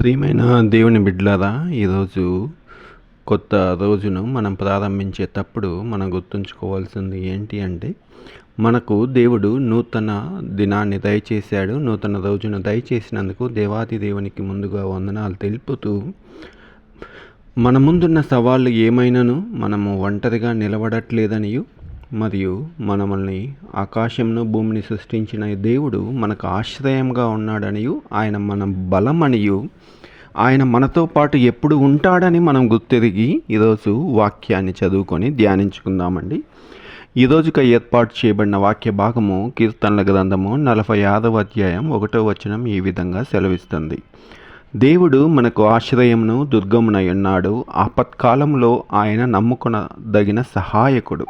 ప్రియమైన దేవుని బిడ్లారా ఈరోజు కొత్త రోజును మనం ప్రారంభించేటప్పుడు మనం గుర్తుంచుకోవాల్సింది ఏంటి అంటే మనకు దేవుడు నూతన దినాన్ని దయచేశాడు నూతన రోజును దయచేసినందుకు దేవాది దేవునికి ముందుగా వందనాలు తెలుపుతూ మన ముందున్న సవాళ్ళు ఏమైనాను మనము ఒంటరిగా నిలబడట్లేదనియు మరియు మనమల్ని ఆకాశంను భూమిని సృష్టించిన దేవుడు మనకు ఆశ్రయంగా ఉన్నాడనియు ఆయన మన బలమనియు ఆయన మనతో పాటు ఎప్పుడు ఉంటాడని మనం గుర్తెరిగి ఈరోజు వాక్యాన్ని చదువుకొని ధ్యానించుకుందామండి. ఈరోజుక ఏర్పాటు చేయబడిన వాక్య భాగము కీర్తనల గ్రంథము నలభై ఆరవ అధ్యాయం ఒకటో వచనం ఈ విధంగా సెలవిస్తుంది. దేవుడు మనకు ఆశ్రయమును దుర్గమునై ఉన్నాడు. ఆపత్కాలంలో ఆయన నమ్ముకొనదగిన సహాయకుడు.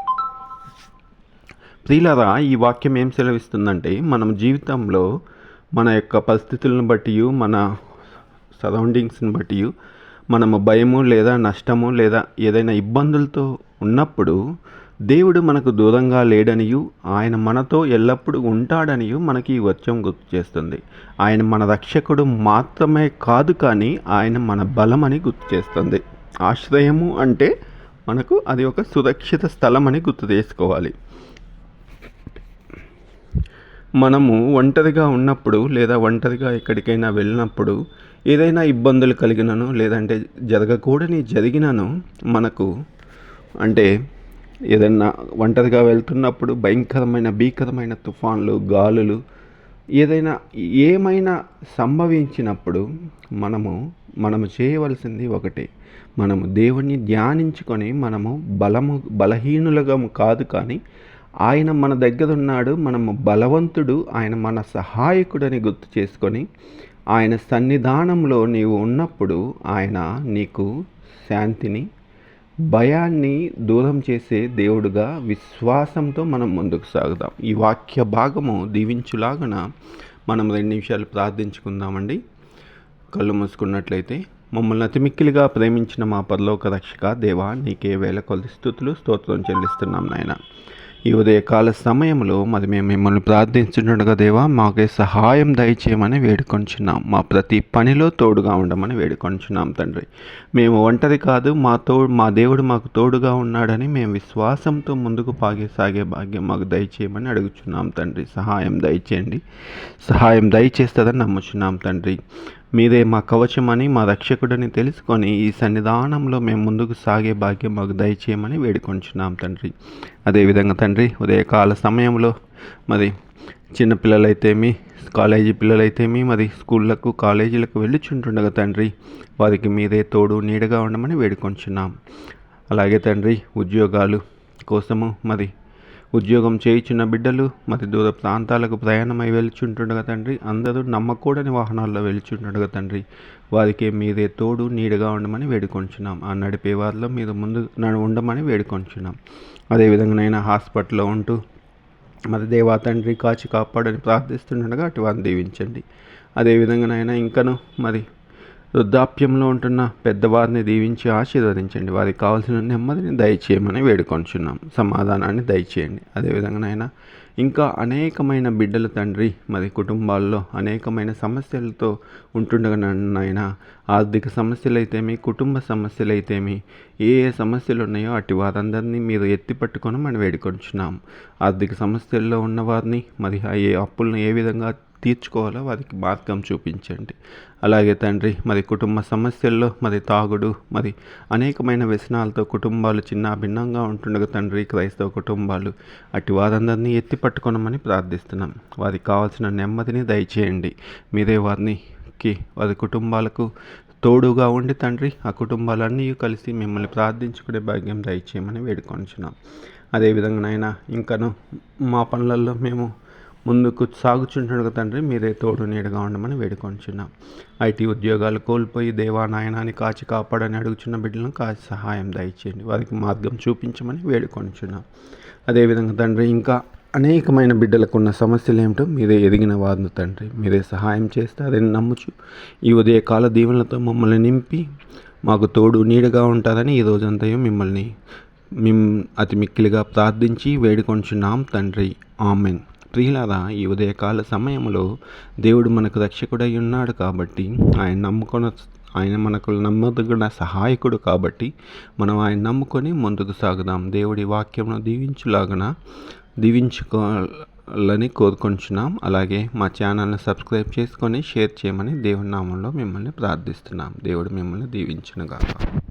ప్రియులరా ఈ వాక్యం ఏం సెలవిస్తుందంటే మనం జీవితంలో మన యొక్క పరిస్థితులను బట్టి మన సరౌండింగ్స్ని బట్టి మనము భయము లేదా నష్టము లేదా ఏదైనా ఇబ్బందులతో ఉన్నప్పుడు దేవుడు మనకు దూరంగా లేడనియు ఆయన మనతో ఎల్లప్పుడూ ఉంటాడనియు మనకి ఈ వచ్చం గుర్తు చేస్తుంది. ఆయన మన రక్షకుడు మాత్రమే కాదు కానీ ఆయన మన బలమని గుర్తు చేస్తుంది. ఆశ్రయము అంటే మనకు అది ఒక సురక్షిత స్థలం అని గుర్తు చేసుకోవాలి. మనము ఒంటరిగా ఉన్నప్పుడు లేదా ఒంటరిగా ఎక్కడికైనా వెళ్ళినప్పుడు ఏదైనా ఇబ్బందులు కలిగినను లేదంటే జరగకూడని జరిగినను మనకు అంటే ఏదైనా ఒంటరిగా వెళ్తున్నప్పుడు భయంకరమైన భీకరమైన తుఫాన్లు గాలులు ఏదైనా ఏమైనా సంభవించినప్పుడు మనము మనము చేయవలసింది ఒకటి. మనము దేవుణ్ణి ధ్యానించుకొని మనము బలము బలహీనులుగా కాదు కానీ ఆయన మన దగ్గర ఉన్నాడు మనము బలవంతుడు ఆయన మన సహాయకుడని గుర్తు చేసుకొని ఆయన సన్నిధానంలో నీవు ఉన్నప్పుడు ఆయన నీకు శాంతిని భయాన్ని దూరం చేసే దేవుడుగా విశ్వాసంతో మనం ముందుకు సాగుదాం. ఈ వాక్య భాగము దీవించులాగన మనం రెండు నిమిషాలు ప్రార్థించుకుందామండి. కళ్ళు మూసుకున్నట్లయితే మమ్మల్ని అతిమిక్కిలిగా ప్రేమించిన మా పరలోక రక్షక దేవా నీకే వేల కొలిస్తుతులు స్థుతులు స్తోత్రం చెల్లిస్తున్నాం నాయన. ఈ ఉదయకాల సమయంలో మరి మేము మిమ్మల్ని ప్రార్థించుండగా దేవా మాకే సహాయం దయచేయమని వేడుకొంచున్నాం. మా ప్రతి పనిలో తోడుగా ఉండమని వేడుకొంచున్నాం తండ్రి. మేము ఒంటరి కాదు మా తోడు మా దేవుడు మాకు తోడుగా ఉన్నాడని మేము విశ్వాసంతో ముందుకు పాగే సాగే భాగ్యం మాకు దయచేయమని అడుగుచున్నాం తండ్రి. సహాయం దయచేయండి. సహాయం దయచేస్తుందని నమ్ముచున్నాం తండ్రి. మీదే మా కవచమని మా రక్షకుడని తెలుసుకొని ఈ సన్నిధానంలో మేము ముందుకు సాగే భాగ్యం మాకు దయచేయమని వేడుకొంచున్నాం తండ్రి. అదేవిధంగా తండ్రి ఉదయకాల సమయంలో మరి చిన్నపిల్లలైతేమి కాలేజీ పిల్లలైతేమి మరి స్కూళ్ళకు కాలేజీలకు వెళ్ళుచుంటుండగా తండ్రి వారికి మీదే తోడు నీడగా ఉండమని వేడుకొంచున్నాం. అలాగే తండ్రి ఉద్యోగాలు కోసము మరి ఉద్యోగం చేయించిన బిడ్డలు మరి దూర ప్రాంతాలకు ప్రయాణమై వెళ్చుంటుండగా తండ్రి అందరూ నమ్మకూడని వాహనాల్లో వెళ్చుంటుండగా తండ్రి వారికి మీరే తోడు నీడగా ఉండమని వేడుకొంచున్నాం. ఆ నడిపే వారిలో మీరు ముందు ఉండమని వేడుకొంచున్నాం. అదేవిధంగానైనా హాస్పిటల్లో ఉంటూ మరి దేవా తండ్రి కాచి కాపాడని ప్రార్థిస్తుండగా అటు వారిని దీవించండి. అదేవిధంగానైనా ఇంకను మరి వృద్ధాప్యంలో ఉంటున్న పెద్దవారిని దీవించి ఆశీర్వదించండి. వారికి కావాల్సిన నెమ్మదిని దయచేయమని వేడుకొంచున్నాం. సమాధానాన్ని దయచేయండి. అదేవిధంగానైనా ఇంకా అనేకమైన బిడ్డల తండ్రి మరి కుటుంబాల్లో అనేకమైన సమస్యలతో ఉంటుండగానైనా ఆర్థిక సమస్యలైతేమి కుటుంబ సమస్యలైతేమి ఏ ఏ సమస్యలు ఉన్నాయో అటు వారందరినీ మీరు ఎత్తి పట్టుకొని మనం వేడుకొంచున్నాం. ఆర్థిక సమస్యల్లో ఉన్నవారిని మరి ఏ అప్పులను ఏ విధంగా తీర్చుకోవాలో వారికి మార్గం చూపించండి. అలాగే తండ్రి మరి కుటుంబ సమస్యల్లో మరి తాగుడు మరి అనేకమైన వ్యసనాలతో కుటుంబాలు చిన్న భిన్నంగా ఉంటుండగా తండ్రి క్రైస్తవ కుటుంబాలు అటు వారందరినీ ఎత్తి పట్టుకోనమని ప్రార్థిస్తున్నాం. వారికి కావాల్సిన నెమ్మదిని దయచేయండి. మీరే వారినికి వారి కుటుంబాలకు తోడుగా ఉండి తండ్రి ఆ కుటుంబాలన్నీ కలిసి మిమ్మల్ని ప్రార్థించుకునే భాగ్యం దయచేయమని వేడుకొంచున్నాం. అదేవిధంగా నాయన ఇంకను మా పనులలో మేము ముందుకు సాగుచుంటుండగా తండ్రి మీరే తోడు నీడగా ఉండమని వేడుకొంచున్నాం. ఐటీ ఉద్యోగాలు కోల్పోయి దేవా నాయనాన్ని కాచి కాపాడని అడుగుచున్న బిడ్డలను కాచి సహాయం దయచేయండి. వారికి మార్గం చూపించమని వేడుకొంచున్నాం. అదేవిధంగా తండ్రి ఇంకా అనేకమైన బిడ్డలకు ఉన్న సమస్యలు ఏమిటో మీరే ఎదిగిన వారిని తండ్రి మీరే సహాయం చేస్తే అదే నమ్ముచు ఈ ఉదయకాల దీవెనలతో మమ్మల్ని నింపి మాకు తోడు నీడగా ఉంటారని ఈ రోజంతా మిమ్మల్ని మేము అతి మిక్కిలిగా ప్రార్థించి వేడుకొంచున్నాం తండ్రి. ఆమెన్. ప్రియులారా ఈ ఉదయకాల సమయంలో దేవుడు మనకు రక్షకుడై ఉన్నాడు కాబట్టి ఆయన నమ్ముకొన ఆయన మనకు నమ్మదగిన సహాయకుడు కాబట్టి మనం ఆయన నమ్ముకొని ముందుకు సాగుదాం. దేవుడి వాక్యమును దీవించులాగన దీవించుకోవాలని కోరుకుంటున్నాం అలాగే మా ఛానల్ని సబ్స్క్రైబ్ చేసుకొని షేర్ చేయమని దేవుడి నామంలో మిమ్మల్ని ప్రార్థిస్తున్నాం. దేవుడు మిమ్మల్ని దీవించునుగాక.